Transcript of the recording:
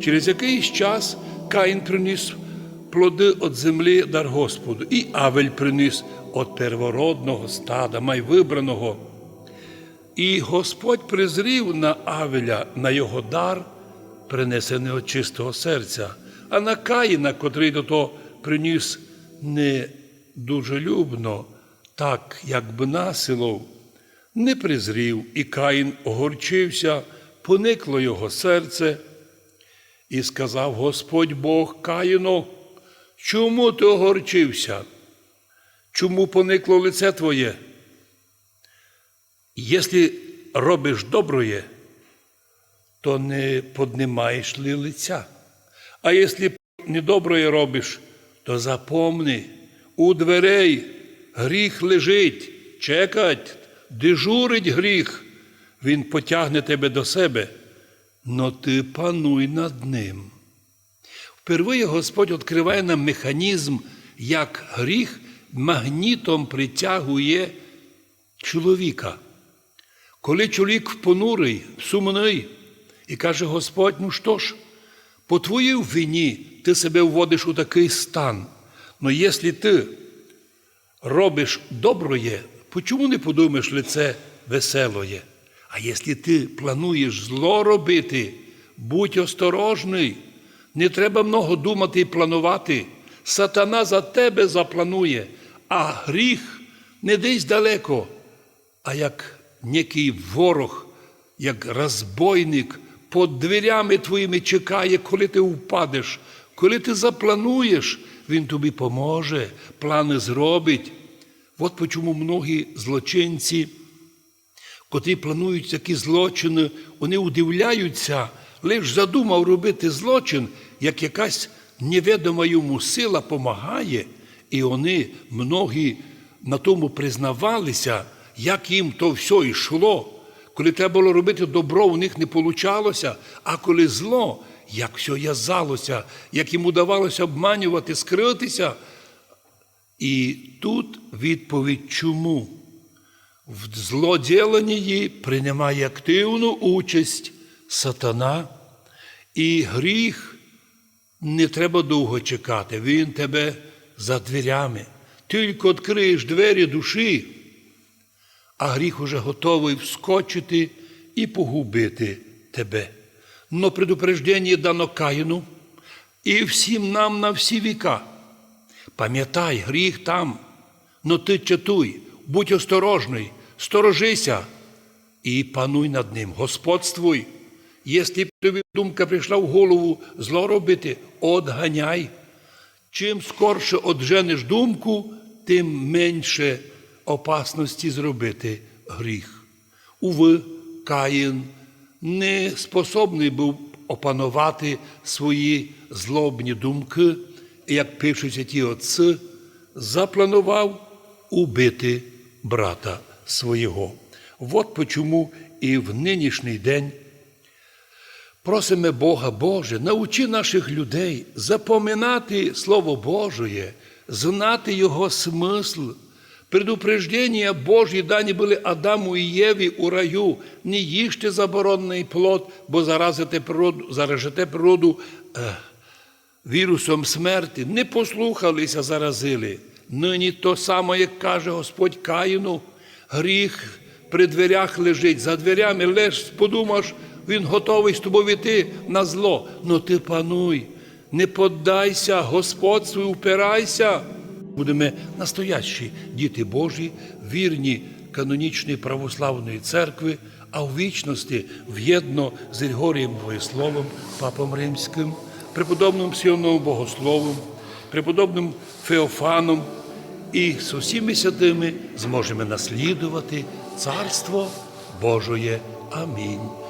Через якийсь час Каїн приніс плоди від землі дар Господу, і Авель приніс від первородного стада, майвибраного. І Господь призрів на Авеля, на його дар, принесений від чистого серця, а на Каїна, котрий до того приніс не дуже любно, так як би насилов, не призрів, і Каїн огорчився, поникло його серце. І сказав Господь Бог Каїну, чому ти огорчився? Чому поникло лице твоє? Якщо робиш доброє, то не поднимаєш ли лиця. А якщо недоброє робиш, то запомни, у дверей гріх лежить, чекать, дежурить гріх, він потягне тебе до себе, но ти пануй над ним. Впервые Господь відкриває нам механізм, як гріх магнітом притягує чоловіка. Коли чоловік понурий, сумний, і каже Господь, ну що ж, по твоїй вині ти себе вводиш у такий стан. Но якщо ти робиш доброє, почому не подумаєш лице веселоє? А якщо ти плануєш зло робити, будь осторожний, не треба много думати і планувати. Сатана за тебе запланує, а гріх не десь далеко, а як некий ворог, як розбойник під дверями твоїми чекає, коли ти впадеш, коли ти заплануєш, він тобі поможе, плани зробить. От чому многі злочинці, котрі планують такі злочини, вони удивляються, лиш задумав робити злочин, як якась невідома йому сила помагає, і вони многі на тому признавалися, як їм то все йшло. Коли треба було робити добро, у них не получалося, а коли зло, як все в'язалося, як їм удавалося обманювати, скритися. І тут відповідь чому? В злодіянні приймає активну участь сатана, і гріх не треба довго чекати, він тебе за дверями. Тільки відкриєш двері душі, а гріх уже готовий вскочити і погубити тебе. Но предупреждення дано Каїну і всім нам на всі віка. Пам'ятай, гріх там, но ти чатуй, будь осторожний, сторожися і пануй над ним, господствуй. Якщо тобі думка прийшла в голову зло робити, одганяй. Чим скорше одженеш думку, тим менше опасності зробити гріх. Уви, Каїн не способний був опанувати свої злобні думки, як пишуть ті отці, запланував убити брата свого. От почому і в нинішній день просимо Бога Боже, научи наших людей запоминати Слово Божє, знати Його смисл. Предупреждення Божі дані були Адаму і Єві у раю. Не їжте заборонений плод, бо заразите природу, заражете природу е, вірусом смерті. Не послухалися, заразили. Нині то саме, як каже Господь Каїну, гріх при дверях лежить, за дверями лиш подумаєш, він готовий з тобою йти на зло. Ну ти пануй, не поддайся, господству, упирайся. Будемо настоящі діти Божі, вірні канонічної православної церкви, а в вічності в'єдно з Григорієм Двоєсловом, Папом Римським, преподобним Сіоновим Богословом, преподобним Феофаном і з усіми святими зможемо наслідувати Царство Божоє. Амінь.